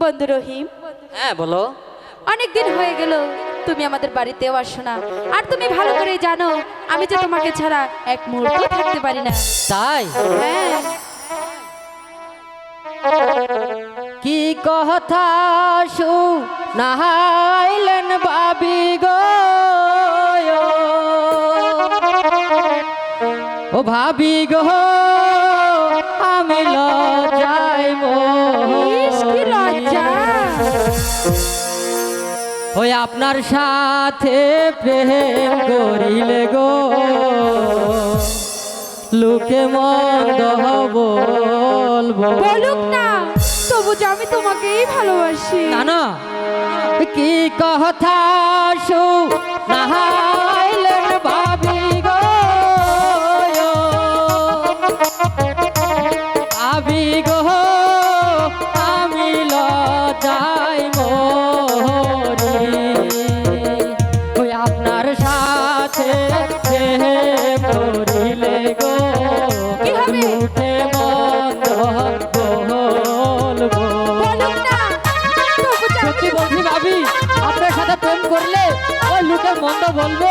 বন্ধু রহিম। হ্যাঁ বলো। অনেক দিন হয়ে গেল তুমি আমাদের বাড়িতেও আসো না। আর তুমি ভালো করেই জানো আমি যে তোমাকে ছাড়া এক মুহূর্ত থাকতে পারি না। তাই? হ্যাঁ। কি কথা শু নাহাইলেন বাবি গো? ও ভাবি গো আমি লজাই ওই আপনার সাথে প্রেম করিলে গো। লোকে মন্দ বলব। বলুক না তবু যে আমি তোমাকেই ভালোবাসি। না না কি কথা শু নাহাইলেন বলব সত্যি বলছি ভাবি আপনার সাথে প্রেম করলে ওই লোকে মন্দ বলবে।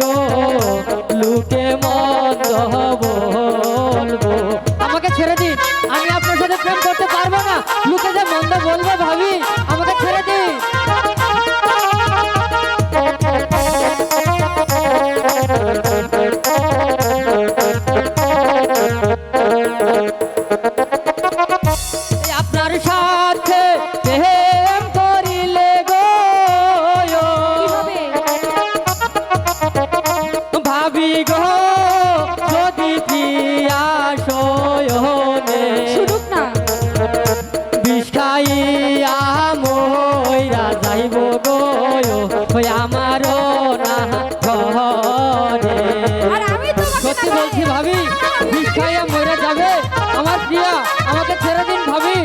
গো, লুকে আমাকে ছেড়ে দিন, আমি আপনার সাথে প্রেম করতে পারব না। লুকে যে মন্দ বলব ভাবি। বলছি ভাবি বিষাইয়া মরে যাবে। আমার প্রিয়া আমাকে ছেড়ে দিন ভাবি।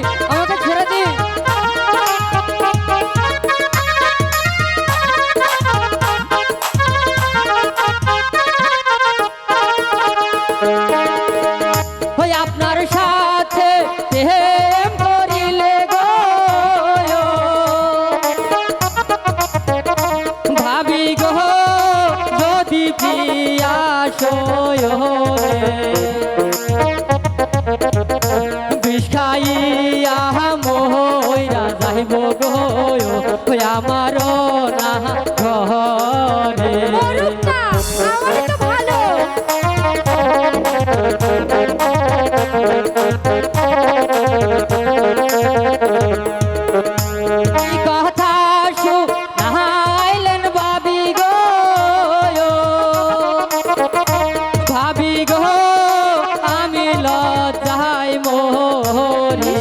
প্রিয়া